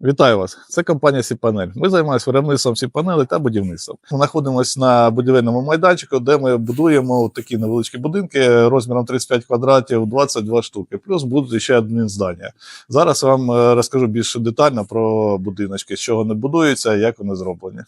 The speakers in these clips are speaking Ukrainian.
Вітаю вас! Це компанія Сіпанель. Ми займаємося виробництвом сіпанелей та будівництвом. Ми знаходимося на будівельному майданчику, де ми будуємо такі невеличкі будинки розміром 35 квадратів, 22 штуки. Плюс будуть ще одне здання. Зараз вам е, розкажу більш детально про будиночки, з чого вони будуються, як вони зроблені.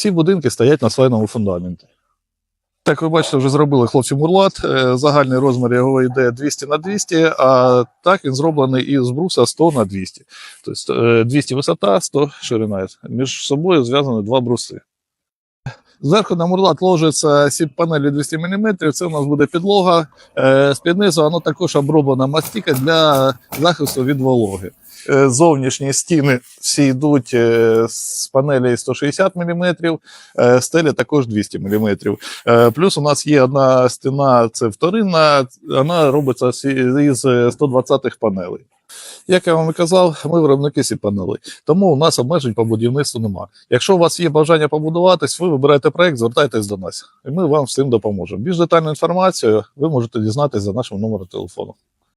Всі будинки стоять на слайному фундаменті. Так, ви бачите, вже зробили хлопці мурлат. Е, Загальний розмір його йде 200 на 200, а так він зроблений із бруса 100 на 200. Тобто е, 200 висота, 100 ширина. Між собою зв'язані два бруси. Зверху на мурлат ложиться сіп панелі 200 мм. Це у нас буде підлога. Е, З-під низу воно також оброблена мастика для захисту від вологи. Е, Зовнішні стіни всі йдуть е, з панелі 160 мм, стеля також 200 мм. Плюс у нас є одна стіна, це вторинна, вона робиться з- із 120-х панелей. Як я вам і казав, ми виробники сіпанели, тому у нас обмежень по будівництву нема. Якщо у вас є бажання побудуватись, ви вибираєте проект, звертайтесь до нас, і ми вам всім допоможемо. Більш детальну інформацію ви можете дізнатися за нашим номером телефону.